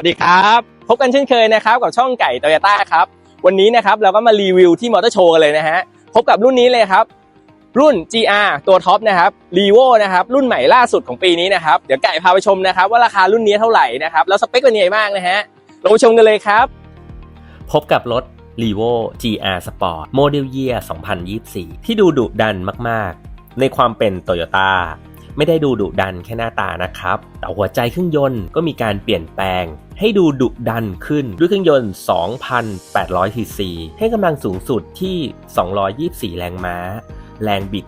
วัสดีครับพบกันเช่นเคยนะครับกับช่องไก่โตโยต้าครับวันนี้นะครับเราก็มารีวิวที่มอเตอร์โชว์กันเลยนะฮะพบกับรุ่นนี้เลยครับ รุ่น GR ตัวท็อปนะครับ r e v o นะครับรุ่นใหม่ล่าสุดของปีนี้นะครับเดี๋ยวไก่พาไปชมนะครับว่าราคารุ่นนี้เท่าไหร่นะครับแล้วสเปคเป็นยังไงบ้างนะฮะเราไปชมกันเลยครับ พบกับรถ r e v o GR Sport Model Year 2024 ที่ดูดุดันมากๆ ในความเป็น Toyota ไม่ได้ดูดุดันแค่หน้าตานะครับ แต่หัวใจเครื่องยนต์ก็มีการเปลี่ยนแปลง ให้ดูดุดันขึ้นด้วยเครื่องยนต์ 2,800 cc ให้กำลังสูงสุดที่ 224 แรงม้า แรงบิด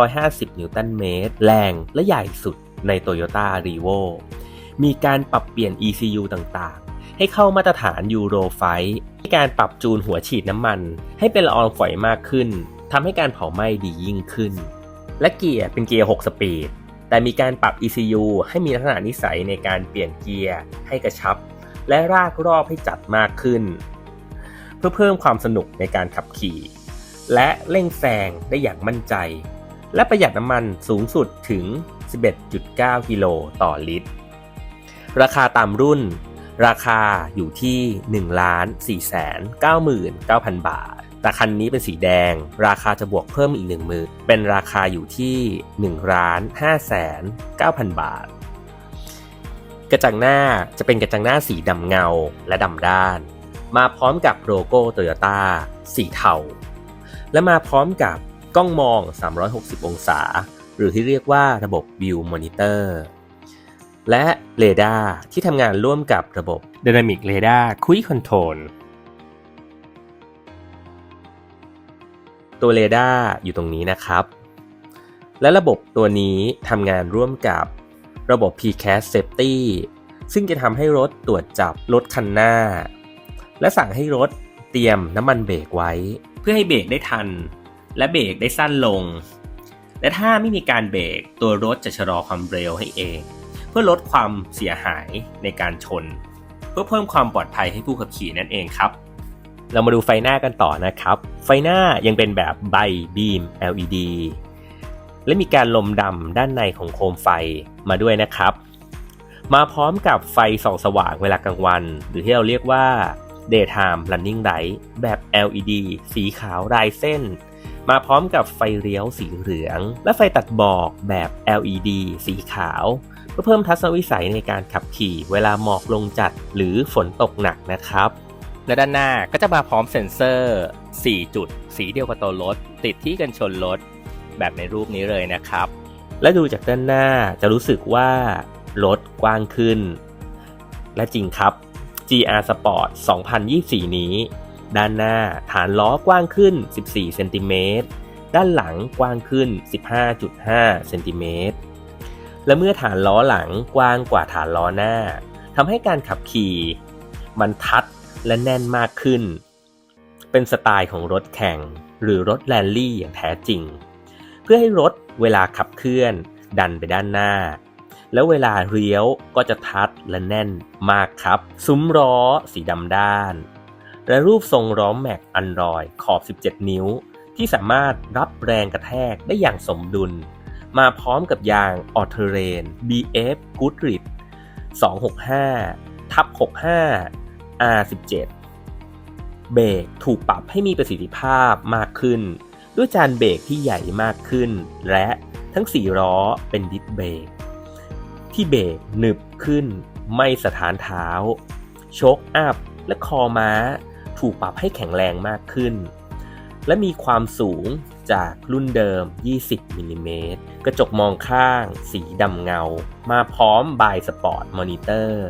550 นิวตันเมตร แรงและใหญ่สุดใน Toyota r e v o มีการปรับเปลี่ยน ECU ต่างๆ ให้เข้ามาตรฐานยูโรไฟมีการปรับจูนหัวฉีดน้ำมัน ให้เป็นละอองฝอยมากขึ้นทำให้การเผาไหม้ดียิ่งขึ้น และเกียร์เป็นเกียร์ 6 สปีด แต่มีการปรับ ECU ให้มีลักษณะนิสัยในการเปลี่ยนเกียร์ให้กระชับ และรากรอบให้จัดมากขึ้น เพื่อเพิ่มความสนุกในการขับขี่ และเร่งแซงได้อย่างมั่นใจ และประหยัดน้ำมันสูงสุดถึง 11.9 กิโลต่อลิตร ราคาตามรุ่น ราคาอยู่ที่ 1,499,000 บาท แต่คันนี้เป็นสีแดง ราคาจะบวกเพิ่มอีก 1 มือ เป็นราคาอยู่ที่ 1 ล้าน5 9 0 0 บาท กระจังหน้าจะเป็นกระจังหน้าสีดำเงาและดำด้าน มาพร้อมกับโลโก้โตโยต้าสีเทา และมาพร้อมกับกล้องมอง 360 องศา หรือที่เรียกว่าระบบ View Monitor และเรดาร์ที่ทำงานร่วมกับระบบ Dynamic Radar Quick Control ตัวเรดาร์อยู่ตรงนี้นะครับ และระบบตัวนี้ทำงานร่วมกับระบบ PCAS Safety ซึ่งจะทำให้รถตรวจจับรถคันหน้า และสั่งให้รถเตรียมน้ำมันเบรกไว้ เพื่อให้เบรกได้ทัน และเบรกได้สั้นลง และถ้าไม่มีการเบรกตัวรถจะชะลอความเร็วให้เอง เพื่อลดความเสียหายในการชน เพื่อเพิ่มความปลอดภัยให้ผู้ขับขี่นั่นเองครับ เรามาดูไฟหน้ากันต่อนะครับ ไฟหน้ายังเป็นแบบใบบีม LED และมีการลมดำด้านในของโคมไฟมาด้วยนะครับ มาพร้อมกับไฟส่องสว่างเวลากลางวัน หรือที่เราเรียกว่า daytime running light แบบ LED สีขาวรายเส้น มาพร้อมกับไฟเลี้ยวสีเหลือง และไฟตัดบอกแบบ LED สีขาว เพื่อเพิ่มทัศนวิสัยในการขับขี่เวลาหมอกลงจัดหรือฝนตกหนักนะครับ และด้านหน้าก็จะมาพร้อมเซ็นเซอร์ 4 จุด สีเดียวกับตัวรถ ติดที่กันชนรถ แบบในรูปนี้เลยนะครับ และดูจากด้านหน้าจะรู้สึกว่ารถกว้างขึ้น และจริงครับ GR Sport 2024 นี้ ด้านหน้าฐานล้อกว้างขึ้น 14 เซนติเมตร ด้านหลังกว้างขึ้น 15.5 เซนติเมตร และเมื่อฐานล้อหลังกว้างกว่าฐานล้อหน้าทำให้การขับขี่ มันทัด และแน่นมากขึ้น เป็นสไตล์ของรถแข่ง หรือรถแรลลี่อย่างแท้จริง เพื่อให้รถเวลาขับเคลื่อน ดันไปด้านหน้า แล้วเวลาเลี้ยวก็จะทัดและแน่นมากครับ ซุ้มล้อสีดำด้าน และรูปทรงล้อแม็กอันรอยขอบ 17 นิ้ว ที่สามารถรับแรงกระแทกได้อย่างสมดุล มาพร้อมกับยางออเทเรน BF Goodrip 265ทับ65 R17 เบรกถูกปรับให้มีประสิทธิภาพมากขึ้น ด้วยจานเบรกที่ใหญ่มากขึ้น และทั้ง4ล้อเป็นดิสเบรกที่เบรกหนึบขึ้น ไม่สถานเท้าโชคอัพและคอม้า ถูกปรับให้แข็งแรงมากขึ้น และมีความสูงจากรุ่นเดิม 20มิลลิเมตรกระจกมองข้าง สีดำเงา มาพร้อมบายสปอร์ตมอนิเตอร์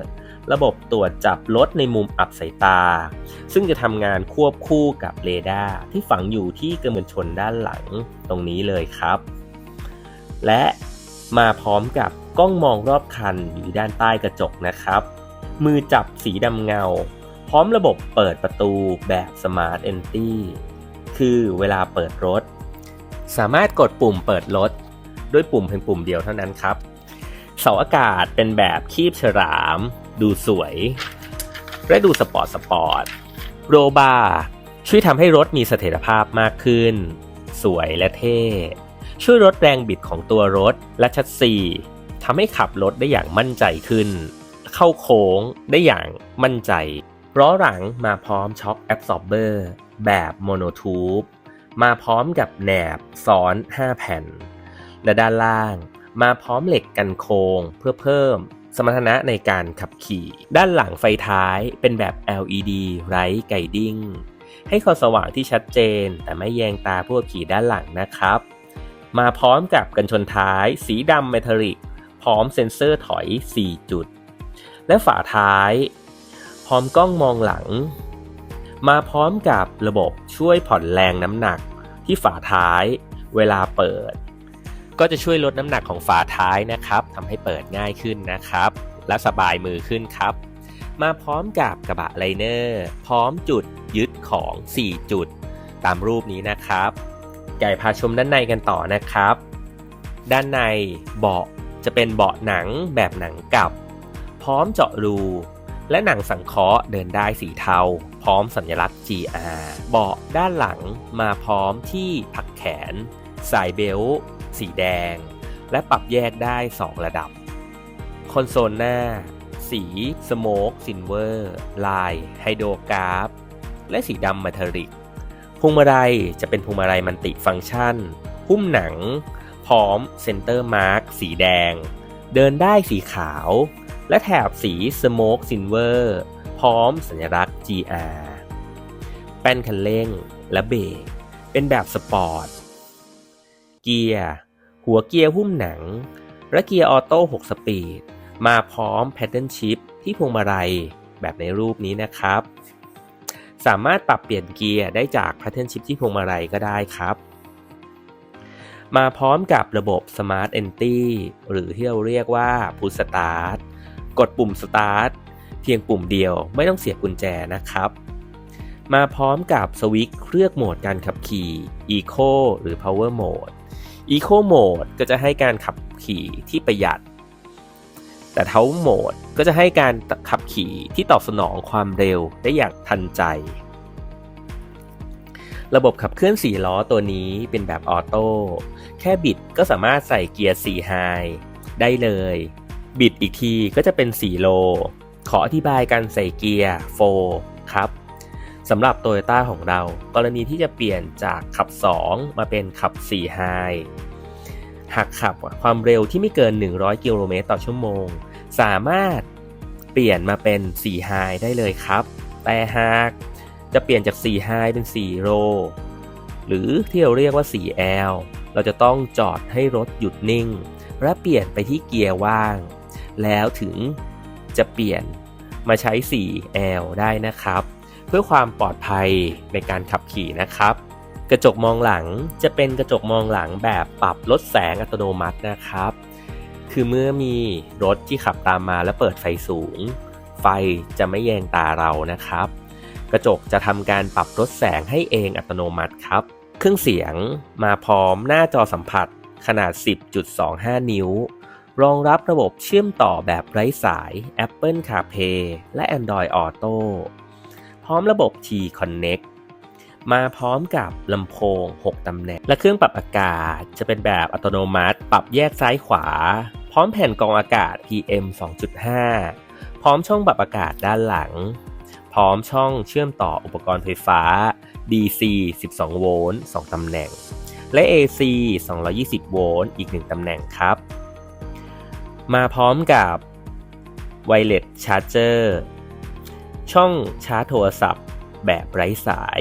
ระบบตรวจจับรถในมุมอับสายตา ซึ่งจะทำงานควบคู่กับเรดาร์ที่ฝังอยู่ที่กระมวลชนด้านหลังตรงนี้เลยครับ และมาพร้อมกับกล้องมองรอบคันอยู่ด้านใต้กระจกนะครับ มือจับสีดำเงา พร้อมระบบเปิดประตูแบบ Smart Entry คือเวลาเปิดรถ สามารถกดปุ่มเปิดรถ ด้วยปุ่มเพียงปุ่มเดียวเท่านั้นครับเสาอากาศเป็นแบบคีบฉลาม ดูสวย และดูสปอร์ตสปอร์ต โรบาร์ช่วยทำให้รถมีเสถียรภาพมากขึ้น สวยและเท่ ช่วยลดแรงบิดของตัวรถและชัดซีทำให้ขับรถได้อย่างมั่นใจขึ้น เข้าโค้งได้อย่างมั่นใจล้อหลังมาพร้อมช็อคแอบซอร์เบอร์แบบโมโนทูบมาพร้อมกับแหนบซ้อน 5 แผ่น และด้านล่างมาพร้อมเหล็กกันโค้งเพื่อเพิ่ม สมรรถนะในการขับขี่ ด้านหลังไฟท้ายเป็นแบบ LED ไร้ไกดิ้งให้ความสว่างที่ชัดเจน แต่ไม่แยงตาผู้ขับขี่ด้านหลังนะครับ มาพร้อมกับกันชนท้าย สีดำเมทัลลิก พร้อมเซ็นเซอร์ถอย 4 จุด และฝาท้าย พร้อมกล้องมองหลัง มาพร้อมกับระบบช่วยผ่อนแรงน้ำหนักที่ฝาท้าย เวลาเปิด ก็จะช่วยลดน้ำหนักของฝาท้ายนะครับทำให้เปิดง่ายขึ้นนะครับ และสบายมือขึ้นครับ มาพร้อมกับกระบะไลเนอร์พร้อมจุดยึดของ 4 จุด ตามรูปนี้นะครับไก่พาชมด้านในกันต่อนะครับ ด้านในเบาะจะเป็นเบาะหนังแบบหนังกลับ พร้อมเจาะรูและหนังสังเคราะห์เดินได้สีเทา พร้อมสัญลักษณ์ GR เบาะด้านหลังมาพร้อมที่พักแขน สายเบลต์ สีแดง และปรับแยกได้ 2 ระดับ คอนโซลหน้า สีสโมกซินเวอร์ ลาย ไฮโดรกราฟ และสีดำมาทริกพวงมาลัยจะเป็นพวงมาลัยมันติฟังก์ชัน หุ้มหนัง พร้อมเซนเตอร์มาร์กสีแดง เดินได้สีขาว และแถบสีสโมกซินเวอร์พร้อมสัญลักษณ์ GR แป้นคันเร่งและเบรกเป็นแบบสปอร์ต เกียร์ หัวเกียร์หุ้มหนัง และเกียร์ออโต้ 6 สปีด มาพร้อมแพ d เทิลชิพที่พวงมาลัยแบบในรูปนี้นะครับ สามารถปรับเปลี่ยนเกียร์ได้จากแพ d เทิลชิพที่พวงมาลัยก็ได้ครับ มาพร้อมกับระบบ Smart Entry หรือที่เราเรียกว่า Push Start กดปุ่ม Start เพียงปุ่มเดียวไม่ต้องเสียบกุญแจนะครับมาพร้อมกับสวิตช์เลือกโหมดการขับขี่ Eco หรือ Power Mode Eco Mode ก็จะให้การขับขี่ที่ประหยัด แต่ t o w Mode ก็จะให้การขับขี่ที่ตอบสนองความเร็วได้อย่างทันใจ ระบบขับเคลื่อน 4 ล้อตัวนี้เป็นแบบออโต้ แค่บิดก็สามารถใส่เกียร์4ไฮได้เลย บิดอีกทีก็จะเป็น 4 โล ขออธิบายการใส่เกียร์ 4 ครับ สำหรับ Toyota ของเรา กรณีที่จะเปลี่ยนจากขับ 2 มาเป็นขับ4ไฮหากขับความเร็วที่ไม่เกิน 100 กิโลเมตรต่อชั่วโมง สามารถเปลี่ยนมาเป็น4ไฮได้เลยครับ แต่หากจะเปลี่ยนจาก4ไฮเป็น4โลหรือที่เราเรียกว่า 4L เราจะต้องจอดให้รถหยุดนิ่ง และเปลี่ยนไปที่เกียร์ว่าง แล้วถึงจะเปลี่ยนมาใช้ 4L ได้นะครับ เพื่อความปลอดภัยในการขับขี่นะครับ กระจกมองหลังจะเป็นกระจกมองหลังแบบปรับลดแสงอัตโนมัตินะครับ คือเมื่อมีรถที่ขับตามมาและเปิดไฟสูง ไฟจะไม่แยงตาเรานะครับ กระจกจะทำการปรับลดแสงให้เองอัตโนมัติครับ เครื่องเสียงมาพร้อมหน้าจอสัมผัสขนาด 10.25 นิ้ว รองรับระบบเชื่อมต่อแบบไร้สาย Apple CarPlay และ Android Auto ร้อมระบบ T-Connect มาพร้อมกับลำโพง 6 ตำแหน่ง และเครื่องปรับอากาศจะเป็นแบบอัตโนมัติ ปรับแยกซ้ายขวา พร้อมแผ่นกรองอากาศ PM 2.5 พร้อมช่องปรับอากาศด้านหลัง พร้อมช่องเชื่อมต่ออุปกรณ์ไฟฟ้า DC 12 โวลต์ 2 ตำแหน่ง และ AC 220 โวลต์ อีก 1 ตำแหน่งครับ มาพร้อมกับ Wireless Charger ช่อ ช่องชาร์จโทรศัพท์ แบบไร้สาย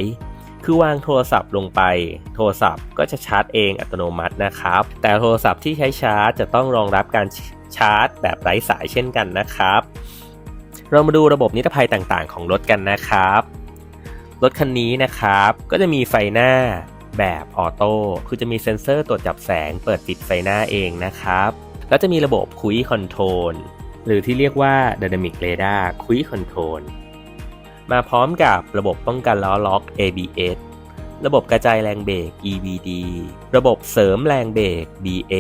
คือวางโทรศัพท์ลงไป โทรศัพท์ก็จะชาร์จเองอัตโนมัตินะครับ แต่โทรศัพท์ที่ใช้ชาร์จจะต้องรองรับการชาร์จ แบบไร้สายเช่นกันนะครับ เรามาดูระบบนิรภัยต่างๆ ของรถกันนะครับรถคันนี้นะครับก็จะมีไฟหน้าแบบออโต้คือจะมีเซ็นเซอร์ตรวจจับแสงเปิดปิดไฟหน้าเองนะครับ แล้วจะมีระบบคุยคอนโทรลหรือที่เรียกว่า Dynamic Radar Quick Control มาพร้อมกับระบบป้องกันล้อล็อก ABS ระบบกระจายแรงเบรก EBD ระบบเสริมแรงเบรก BA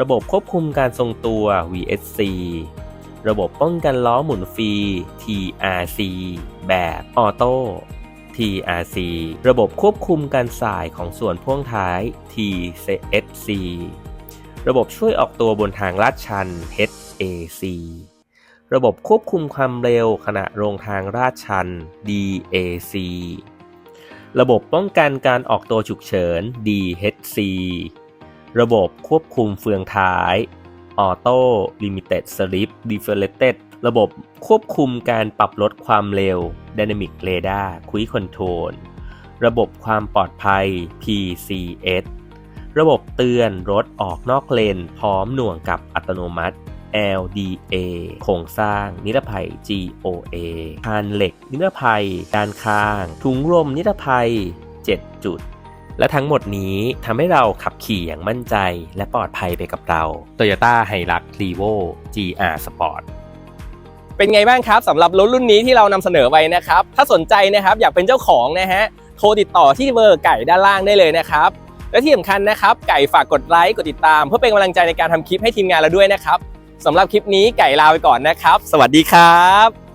ระบบควบคุมการทรงตัว VSC ระบบป้องกันล้อหมุนฟรี TRC แบบออโต้ TRC ระบบควบคุมการสายของส่วนพ่วงท้าย TSC ระบบช่วยออกตัวบนทางลาดชัน HAC ระบบควบคุมความเร็วขณะลงทางลาดชัน DAC ระบบป้องกันการออกตัวฉุกเฉิน DHC ระบบควบคุมเฟืองท้าย Auto Limited Slip Deflected ระบบควบคุมการปรับลดความเร็ว Dynamic Radar Cruise Control ระบบความปลอดภัย PCS ระบบเตือนรถออกนอกเลน พร้อมหน่วงกับอัตโนมัติ LDA โครงสร้างนิรภัย GOA คานเหล็ก นิรภัยด้านข้าง ถุงลมนิรภัย 7 จุด และทั้งหมดนี้ทำให้เราขับขี่อย่างมั่นใจและปลอดภัยไปกับเรา Toyota Hilux Revo GR Sport เป็นไงบ้างครับสำหรับรถรุ่นนี้ที่เรานำเสนอไปนะครับ ถ้าสนใจนะครับอยากเป็นเจ้าของนะฮะโทรติดต่อที่เบอร์ไก่ด้านล่างได้เลยนะครับและที่สำคัญนะครับ ไก่ฝากกดไลค์กดติดตาม เพื่อเป็นกำลังใจในการทำคลิปให้ทีมงานเราด้วยนะครับ สำหรับคลิปนี้ไก่ลาไปก่อนนะครับ สวัสดีครับ